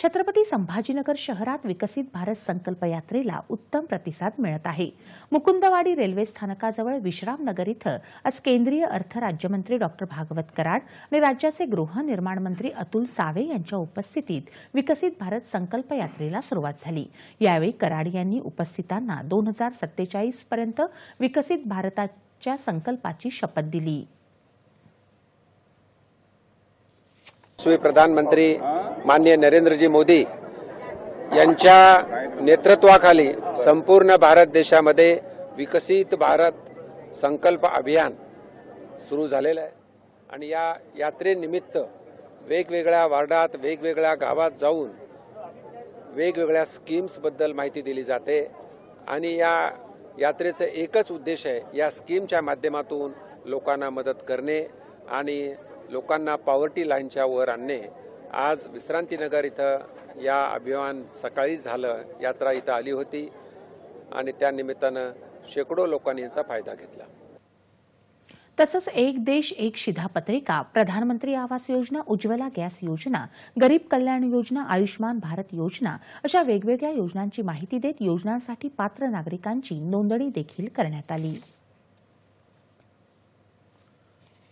छत्रपती संभाजीनगर शहरात विकसित भारत संकल्प यात्रेला उत्तम प्रतिसाद मिळत आहे. मुकुंदवाडी रेल्वे स्थानकाजवळ विश्रामनगर इथं आज केंद्रीय अर्थ राज्यमंत्री डॉक्टर भागवत कराड आणि राज्याचे गृहनिर्माण मंत्री अतुल सावे यांच्या उपस्थितीत विकसित भारत संकल्प यात्रेला सुरुवात झाली. यावेळी कराड यांनी उपस्थितांना दोन हजार सत्तेचाळीस पर्यंत विकसित भारताच्या संकल्पाची शपथ दिली. प्रधानमंत्री माननीय नरेंद्रजी मोदी यांच्या नेतृत्वाखाली संपूर्ण भारत देशामध्ये विकसित भारत संकल्प अभियान सुरू झालेलं आहे. आणि या यात्रेनिमित्त वेगवेगळ्या वार्डात वेगवेगळ्या गावात जाऊन वेगवेगळ्या स्कीम्सबद्दल माहिती दिली जाते. आणि या यात्रेचं एकच उद्देश आहे या स्कीमच्या माध्यमातून लोकांना मदत करणे आणि लोकांना पॉवर्टी लाईनच्या वर आणणे. आज विश्रांतीनगर इथं या अभियान सकाळी झालं यात्रा इथं आली होती आणि त्या निमित्तानं शेकडो लोकांनी याचा फायदा घेतला. तसंच एक देश एक शिधापत्रिका प्रधानमंत्री आवास योजना उज्ज्वला गॅस योजना गरीब कल्याण योजना आयुष्मान भारत योजना अशा वेगवेगळ्या योजनांची माहिती देत योजनांसाठी पात्र नागरिकांची नोंदणी देखील करण्यात आली.